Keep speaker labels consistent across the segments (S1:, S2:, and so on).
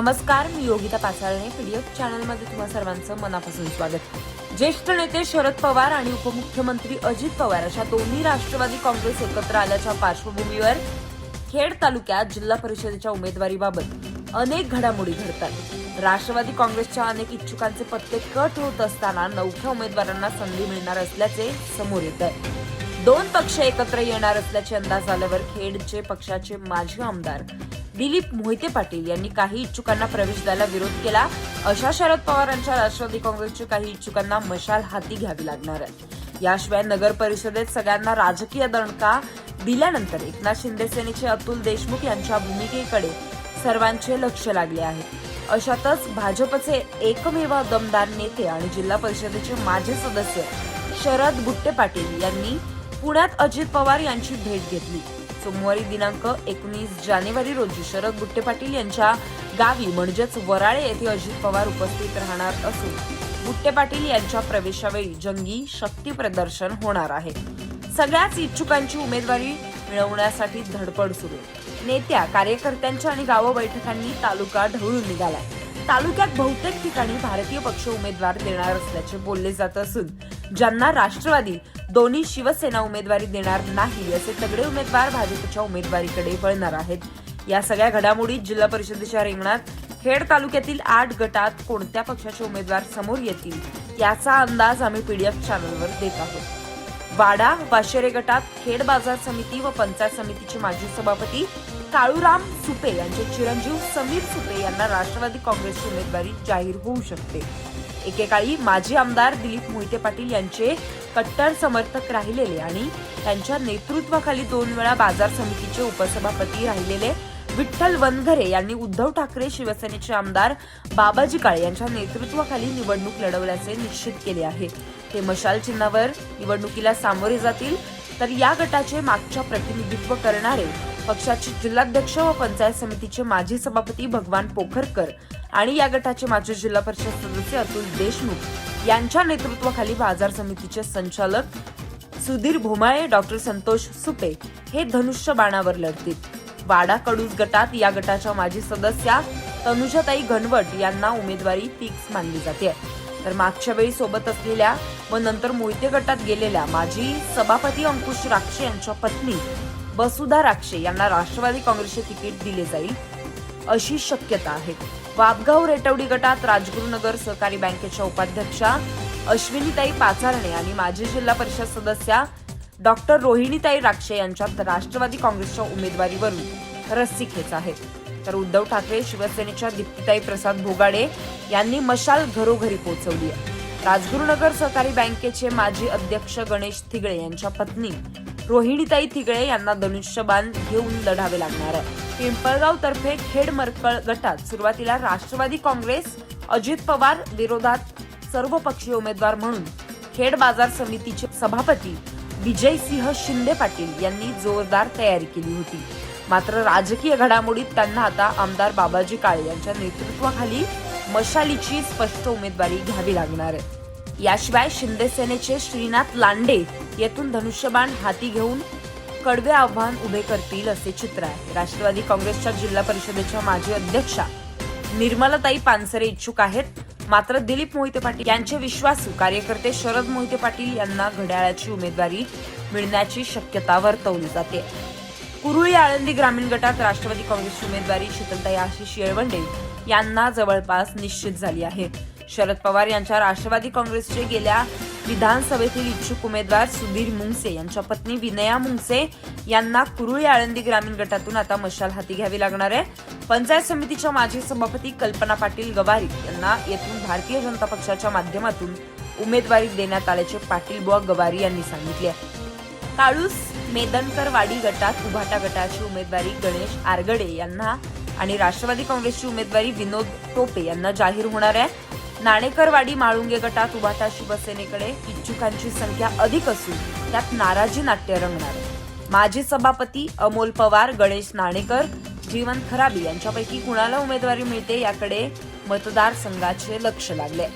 S1: नमस्कार मी योगिता पाचारणे पीडीएफ चॅनलमध्ये तुम्हा सर्वांचं मनापासून स्वागत. ज्येष्ठ नेते शरद पवार आणि उपमुख्यमंत्री अजित पवार अशा दोन्ही राष्ट्रवादी काँग्रेस एकत्र आल्याच्या पार्श्वभूमीवर खेड तालुक्यात जिल्हा परिषदेच्या उमेदवारीबाबत अनेक घडामोडी घडतात. राष्ट्रवादी काँग्रेसच्या अनेक इच्छुकांचे पत्ते कट होत असताना नवख्या उमेदवारांना संधी मिळणार असल्याचे समोर येत आहे. दोन पक्ष एकत्र येणार असल्याचे अंदाज आल्यावर खेडचे पक्षाचे माजी आमदार दिलीप मोहिते पाटील यांनी काही इच्छुकांना प्रवेश द्यायला विरोध केला. अशा शरद पवारांच्या राष्ट्रवादी काँग्रेसच्या काही इच्छुकांना मशाल हाती घ्यावी लागणार आहे. याशिवाय नगर परिषदेत सगळ्यांना राजकीय दणका दिल्यानंतर एकनाथ शिंदे सेनेचे अतुल देशमुख यांच्या भूमिकेकडे सर्वांचे लक्ष लागले आहे. अशातच भाजपचे एकमेव दमदार नेते आणि जिल्हा परिषदेचे माजी सदस्य शरद बुट्टे पाटील यांनी पुण्यात अजित पवार यांची भेट घेतली. सोमवारी दिनांक एकोणीस जानेवारी रोजी शरद बुट्टे पाटील यांच्या गावी म्हणजेच वराळे येथे अजित पवार उपस्थित राहणार असून बुट्टे पाटील यांच्या प्रवेशावेळी जंगी शक्ती प्रदर्शन होणार आहे. सगळ्याच इच्छुकांची उमेदवारी मिळवण्यासाठी धडपड सुरू. नेत्या कार्यकर्त्यांच्या आणि गाव बैठकांनी तालुका ढवळून निघालाय. तालुक्यात बहुतेक ठिकाणी भारतीय पक्ष उमेदवार देणार असल्याचे बोलले जात असून ज्यांना राष्ट्रवादी दोन्ही शिवसेना उमेदवारी देणार नाही असे तगडे उमेदवार भाजपच्या उमेदवारीकडे वळणार आहेत. या सगळ्या घडामोडीत जिल्हा परिषदेच्या रिंगणात खेड तालुक्यातील आठ गटात कोणत्या पक्षाचे उमेदवार समोर येतील याचा अंदाज आम्ही पीडीएफ चॅनलवर देत आहोत. वाडा वाशेरे गटात खेड बाजार समिती व पंचायत समितीचे माजी सभापती काळूराम सुपे यांचे चिरंजीव समीर सुपे यांना राष्ट्रवादी काँग्रेसची उमेदवारी जाहीर होऊ शकते. एकेकाळी माजी आमदार दिलीप मोहिते पाटील यांचे कट्टर समर्थक राहिलेले आणि त्यांच्या नेतृत्वाखाली दोन वेळा बाजार समितीचे उपसभापती राहिलेले विठ्ठल वनघरे यांनी उद्धव ठाकरे शिवसेनेचे आमदार बाबाजी काळे यांच्या नेतृत्वाखाली निवडणूक लढवल्याचे निश्चित केले आहे. ते मशाल चिन्हावर निवडणुकीला सामोरे जातील तर या गटाचे मागच्या प्रतिनिधित्व करणारे पक्षाचे जिल्हाध्यक्ष व पंचायत समितीचे माजी सभापती भगवान पोखरकर आणि या गटाचे माजी जिल्हा परिषद सदस्य अतुल देशमुख यांच्या नेतृत्वाखाली बाजार समितीचे संचालक सुधीर भोमाळे डॉक्टर संतोष सुपे हे धनुष्य बाणावर लढतील. वाडा कडूज गटात या गटाच्या माजी सदस्या तनुजाताई घनवट यांना उमेदवारी फिक्स मानली जाते. तर मागच्या वेळी सोबत असलेल्या व नंतर मोहिते गटात गेलेल्या माजी सभापती अंकुश राक्षे यांच्या पत्नी वसुधा राक्षे यांना राष्ट्रवादी काँग्रेसचे तिकीट दिले जाईल अशी शक्यता आहे. वापगाव रेटवडी गटात राजगुरुनगर सहकारी बँकेच्या उपाध्यक्षा अश्विनीताई पाचारणे आणि माजी जिल्हा परिषद सदस्या डॉक्टर रोहिणीताई राक्षे यांच्यात राष्ट्रवादी काँग्रेसच्या उमेदवारीवरून रस्सीखेच आहे तर उद्धव ठाकरे शिवसेनेच्या दीप्तीताई प्रसाद भोगाडे यांनी मशाल घरोघरी पोहोचवली आहे. राजगुरुनगर सहकारी बँकेचे माजी अध्यक्ष गणेश थिगळे यांच्या पत्नी रोहिणीताई थिगळे यांना धनुष्यबाण घेऊन लढावे लागणार आहे. पिंपळगाव तर्फे खेड मरकळ गटात सुरुवातीला राष्ट्रवादी काँग्रेस अजित पवार विरोधात सर्वपक्षीय उमेदवार म्हणून खेड बाजार समितीचे सभापती विजयसिंह शिंदे पाटील यांनी जोरदार तयारी केली होती. मात्र राजकीय घडामोडीत त्यांना आता आमदार बाबाजी काळे यांच्या नेतृत्वाखाली मशालीची स्पष्ट उमेदवारी घ्यावी लागणार आहे. याशिवाय शिंदे सेनेचे श्रीनाथ लांडे येथून धनुष्यबाण हाती घेऊन कडवे आव्हान उभे करतील असे चित्र आहे. राष्ट्रवादी काँग्रेसच्या जिल्हा परिषदेच्या माजी अध्यक्षा निर्मलाताई पानसरे इच्छुक आहेत. मात्र दिलीप मोहिते पाटील यांचे विश्वासू कार्यकर्ते शरद मोहिते पाटील यांना घड्याळाची उमेदवारी मिळण्याची शक्यता वर्तवली जाते. कुरुळी आळंदी ग्रामीण गटात राष्ट्रवादी काँग्रेसची उमेदवारी शीतलताई आशिष येळवंडे यांना जवळपास निश्चित झाली आहे. शरद पवार यांच्या राष्ट्रवादी काँग्रेसचे गेल्या विधानसभेतील इच्छुक उमेदवार सुधीर मुंगसे यांच्या पत्नी विनया मुंगसे यांना कुरुळी आळंदी ग्रामीण गटातून आता मशाल हाती घ्यावी लागणार आहे. पंचायत समितीच्या माजी सभापती कल्पना पाटील गवारी यांना येथून भारतीय जनता पक्षाच्या माध्यमातून उमेदवारी देण्यात आल्याचे पाटील बुवा गवारी यांनी सांगितले. आहे काळूस मेदनकरवाडी गटात उभाटा गटाची उमेदवारी गणेश आरगडे यांना आणि राष्ट्रवादी काँग्रेसची उमेदवारी विनोद टोपे यांना जाहीर होणार आहे. नाणेकरवाडी माळुंगे गटात उभाटा शिवसेनेकडे इच्छुकांची संख्या अधिक असून त्यात नाराजी नाट्य रंगणार आहे. माजी सभापती अमोल पवार गणेश नाणेकर जीवन खराबी यांच्यापैकी कुणाला उमेदवारी मिळते याकडे मतदारसंघाचे लक्ष लागले.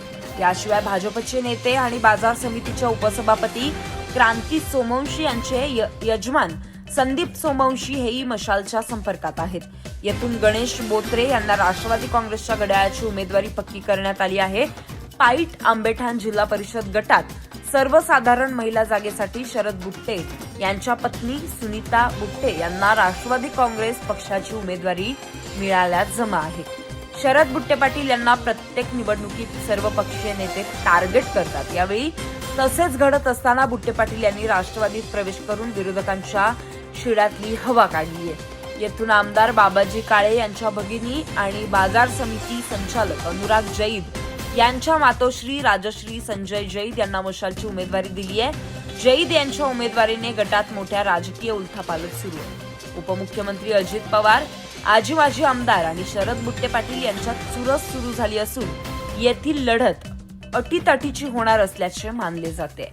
S1: याशिवाय भाजपचे नेते आणि बाजार समितीच्या उपसभापती क्रांती सोमवंशी यांचे य- यजमान संदीप सोमवंशी हेही मशालच्या संपर्कात आहेत. येथून गणेश बोत्रे यांना राष्ट्रवादी काँग्रेसच्या घड्याळाची उमेदवारी पक्की करण्यात आली आहे. पाईट आंबेठाण जिल्हा परिषद गटात सर्वसाधारण महिला जागेसाठी शरद बुट्टे यांच्या पत्नी सुनीता बुट्टे यांना राष्ट्रवादी काँग्रेस पक्षाची उमेदवारी मिळाल्यास जमा आहे. शरद बुट्टे पाटील यांना प्रत्येक निवडणुकीत सर्व पक्षीय नेते टार्गेट करतात. यावेळी तसेच घडत असताना बुट्टे पाटील यांनी राष्ट्रवादीत प्रवेश करून विरोधकांच्या शिडातली हवा काढली आहे. येथून आमदार बाबाजी काळे यांच्या भगिनी आणि बाजार समिती संचालक अनुराग जैद यांच्या मातोश्री राजश्री संजय जैद यांना मशालची उमेदवारी दिली आहे. जैद यांच्या उमेदवारीने गटात मोठ्या राजकीय उलथापालथ सुरू आहे. उपमुख्यमंत्री अजित पवार आजी माजी आमदार आणि शरद बुट्टे पाटील यांच्यात चुरस सुरू झाली असून येथील लढत अटीतटीची होणार असल्याचे मानले जाते.